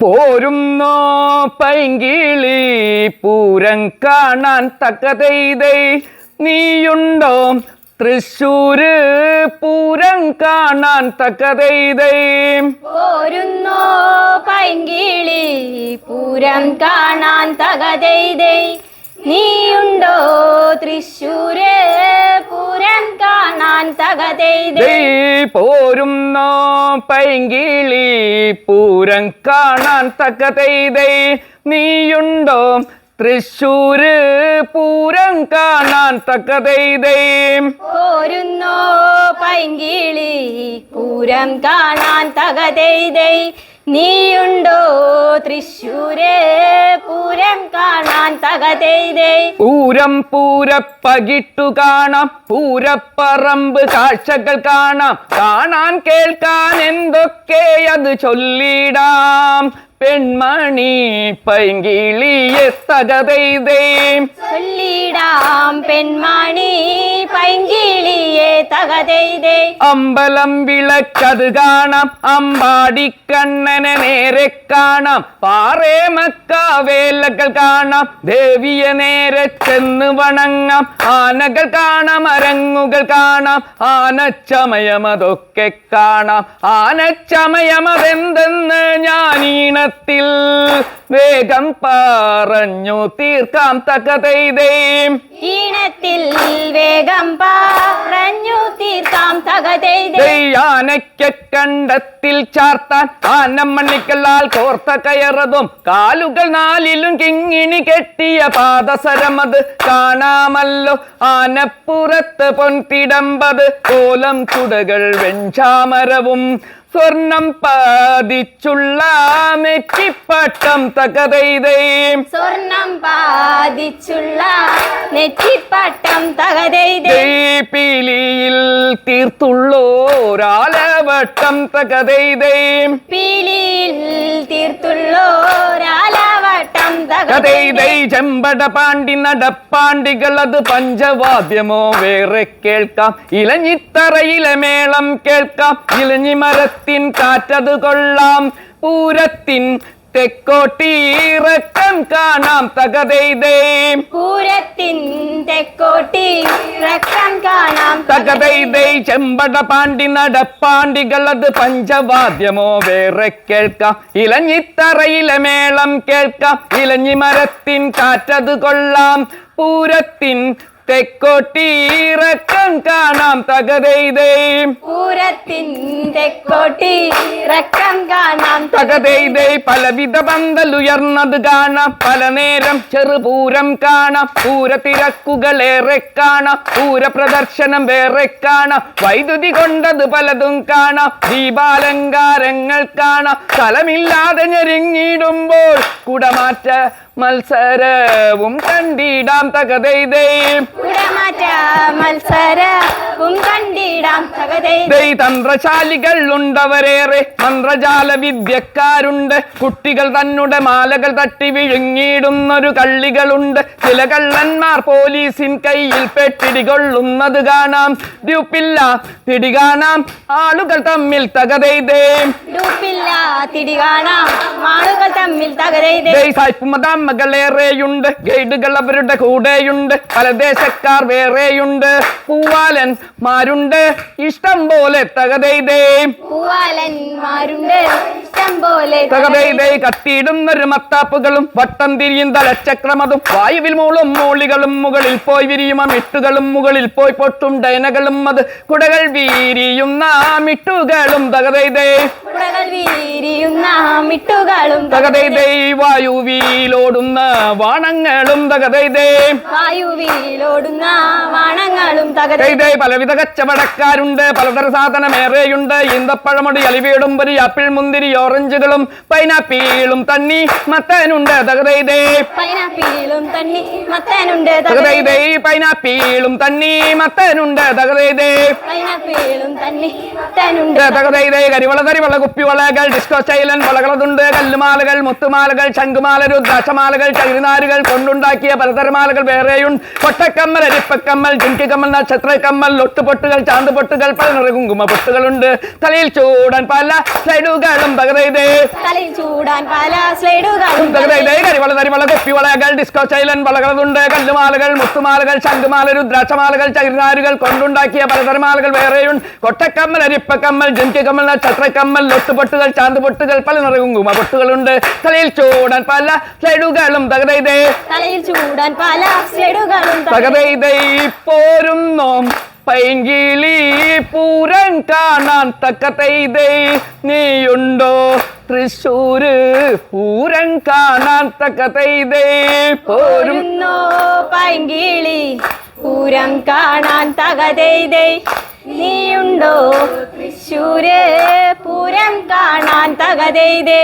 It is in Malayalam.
പോരുന്നോ പൈങ്കിളി പൂരം കാണാൻ തക്കതെയ്തൈ നീയുണ്ടോ? തൃശ്ശൂര് പൂരം കാണാൻ തക്കതെയ്തൈ പോരുന്നോ പൈങ്കിളി പൂരം കാണാൻ തകതെയ്തൈ നീയുണ്ടോ? തൃശ്ശൂര് പോരുന്നോ പൈങ്കിളി പൂരം കാണാൻ തക്ക തക്കതെയ്തൈ. നീയുണ്ടോ തൃശ്ശൂര് പൂരം കാണാൻ തക്ക തക്കതെയ്തൈ. പോരുന്നോ പൈങ്കിളി പൂരം കാണാൻ തക തകതെയ്തൈ. നീയുണ്ടോ തൃശ്ശൂരേ പൂരം കാണാൻ തകതെയ്തേ? പൂരം പൂരപ്പകിട്ടു കാണാം പൂരപ്പറമ്പ് കാഴ്ചകൾ കാണാം. കാണാൻ കേൾക്കാൻ എന്തൊക്കെ അത് ചൊല്ലിടാം. പെൺമണി പൈങ്കിളിയെ തകതെയ്തേ ചൊല്ലിടാം പെൺമണി പൈങ്കിളിയെ തകതെയ്തേ അമ്പലം വിളക്കത് കാണാം അമ്പാടിക്കണ്ണനെ നേരെ കാണാം പാറേ വേലകൾ കാണാം ദേവിയെ നേരെ ചെന്ന് വണങ്ങാം ആനകൾ കാണാം അരങ്ങുകൾ കാണാം ആനച്ചമയമതൊക്കെ കാണാം. ആനച്ചമയമതെന്തെന്ന് ഞാൻ ഈണത്തിൽ വേഗം പറഞ്ഞു തീർക്കാം തക്കതെയ്തേ. ഈണത്തിൽ വേഗം പറഞ്ഞു തീർക്കാം തകതെയ്തേ ആനയ്ക്ക കണ്ടത്തിൽ ചാർത്താൻ ആനമ്മണ്ണിക്കല്ലാൽ കോർത്ത കയറതും കാലുകൾ നാലിലും കിങ്ങിണി കെട്ടിയ പാദസരമത് കാണാമല്ലോ. ആനപ്പുറത്ത് പൊൻതിടമ്പത് കോലം ചുടകൾ വെഞ്ചാമരവും സ്വർണം പാതിച്ചുള്ള നെറ്റിപ്പട്ടം തകതെയ്തേ. സ്വർണം പാതിച്ചുള്ള നെറ്റിപ്പട്ടം തകതെയ്തേ. പീലിയിൽ തീർത്തുള്ളോരാലവട്ടം തകതെയ്തേ. പീലിയിൽ തീർത്തുള്ളോരാലവട്ടം തകതെയ്തേ ചെമ്പട പാണ്ടി നടപ്പാണ്ടികൾ അത് പഞ്ചവാദ്യമോ വേറെ കേൾക്കാം. ഇലഞ്ഞിത്തറയിലെ മേളം കേൾക്കാം. ഇലഞ്ഞി മരത്തിൻ കാറ്റത് കൊള്ളാം. പൂരത്തിൻ തെക്കോട്ടീറക്കം കാണാം തകതെയ്തേ. പൂരത്തിൻ തെക്കോട്ടി റക്കം കാണാം തകതെയ്തേ. ചെമ്പട പാണ്ടി നടപ്പാണ്ടികൾ അത് പഞ്ചവാദ്യമോ വേറെ കേൾക്കാം. ഇലഞ്ഞിത്തറയിലെ മേളം കേൾക്കാം. ഇലഞ്ഞി മരത്തിൻ കാറ്റത് കൊള്ളാം. പൂരത്തിൻ തെക്കോട്ടീറക്കം കാണാം തകതെയ്തേ. പൂരത്തിൻ തെക്കോട്ടി റക്കം കാണാം തകതെയ്തേ. പലവിധ പന്തലുയർന്നത് കാണാം. പല നേരം ചെറുപൂരം കാണാം. പൂരത്തിരക്കുകളേറെ കാണാം. പൂര പ്രദർശനം വേറെ കാണാം. വൈദ്യുതി കൊണ്ടത് പലതും കാണാം. ദീപാലങ്കാരങ്ങൾ കാണാം. സ്ഥലമില്ലാതെ ഞെരുങ്ങിടുമ്പോൾ കുടമാറ്റ മത്സരവും കണ്ടിടാം തകതെയ്തേ കുടമാറ്റ കണ്ടിടാം ദൈ തന്ത്രശാലികൾ ഉണ്ടവരേറെ മന്ത്രജാല വിദ്യക്കാരുണ്ട് കുട്ടികൾ തന്നുടെ മാലകൾ തട്ടി വിഴുങ്ങിയിടുന്നൊരു കള്ളികളുണ്ട്. ചില കള്ളന്മാർ പോലീസിൻ കയ്യിൽ പെട്ടിടികൊള്ളുന്നത് കാണാം. ഡ്യൂപ്പില്ല പിടി കാണാം. ആളുകൾ തമ്മിൽ തകതെയ്തേ. ഡൂപ്പില്ല തിടി കാണാം. ആളുകൾ തമ്മിൽ തകതെയ്തേ. ഗൈഡുകൾ അവരുടെ കൂടെയുണ്ട്. പല ദേശക്കാർ വേറെയുണ്ട്. പൂവാലന്മാരുണ്ട് ഇഷ്ടം പോലെ തകതൈതേ പൂവാലന്മാരുണ്ട് കത്തിയിടുന്നൊരു മത്താപ്പുകളും വട്ടം തിരിയും തലച്ചക്രമതും വായുവിൽ മൂളും മൂളികളും മുകളിൽ പോയി വിരിയും മിട്ടുകളും മുകളിൽ പോയി പൊട്ടും ഡൈനകളും അത് കുടകൾ വീരിയുന്ന മിട്ടുകളും തകതൈതൈ തകതൈതൈ വായുവിലോടുന്ന വാണങ്ങളും തകതൈതൈ വായുവിലോടുന്ന വാണങ്ങളും തകതെ പലവിധ കച്ചവടക്കാരുണ്ട് പലതര സാധനമേറെയുണ്ട്. ഈന്തപ്പഴമൊടി ഒരു ആപ്പിൾ മുന്തിരി ഓറഞ്ചുകളും പൈനാപ്പിളും തണ്ണി മത്തനുണ്ട് തകതൈതേ. പൈനാപ്പിളും തണ്ണി മത്തനുണ്ട് തകതൈതേ പൈനാപ്പിളും തണ്ണി മത്തനുണ്ട് തകതൈതൈ. പൈനാപ്പിളും തണ്ണി മത്തനുണ്ട് തകതൈതൈ. കരിവള തരിവള കുപ്പിവളകൾ ഡിസ്കോ ശൈലൻ വളകള വളകളതുണ്ട് കല്ലുമാലകൾ മുത്തുമാലകൾ ശംഖുമാല രുദ്രാക്ഷമാലകൾ ചകിരിനാരുകൾ കൊണ്ടുണ്ടാക്കിയ പലതരമാലകൾ വേറെയുണ്ട്. കൊട്ടക്കമ്മൽ അരിപ്പക്കമ്മൽ ചുണ്ടിക്കമ്മൽ നക്ഷത്രക്കമ്മൽ ഒട്ടുപൊട്ടുകൾ ചാന്തുപൊട്ടുകൾ പല നിറ കുങ്കുമ പൊട്ടുകളുണ്ട് തലയിൽ ചൂടാൻ പല സൈഡുകളും പകരതേ ഡിസ്കോ ചൈലൻ കല്ലുമാലകൾ മുത്തുമാലകൾ ശംഖുമാല രുദ്രാക്ഷമാലകൾ ചകിരിനാരുകൾ കൊണ്ടുണ്ടാക്കിയ പലതരം മാലകൾ വേറെയുണ്ട് കൊട്ടക്കമ്മൽ അരിപ്പക്കമ്മൽ ജിൻകിക്കമ്മൽ നക്ഷത്രക്കമ്മൽ ലൊത്തുപൊട്ടുകൾ ചാന്തുപൊട്ടുകൾ പല നിറകും കുങ്കുമ പൊട്ടുകളുണ്ട് തലയിൽ ചൂടാൻ പല സ്ലൈഡുകളും തകരതേ തലയിൽ ചൂടാൻ പല സ്ലൈഡുകളും തകതൈതൈ പോരുന്നോം പൈങ്കിളി. പൂരം കാണാൻ തക്കതൈതൈ നീയുണ്ടോ? തൃശ്ശൂര് പൂരം കാണാൻ തക്കതൈതൈ പോരും. പോരുന്നോ പൈങ്കിളി? പൂരം കാണാൻ തകതൈതൈ നീയുണ്ടോ? തൃശ്ശൂര് പൂരം കാണാൻ തകതെയ്തേ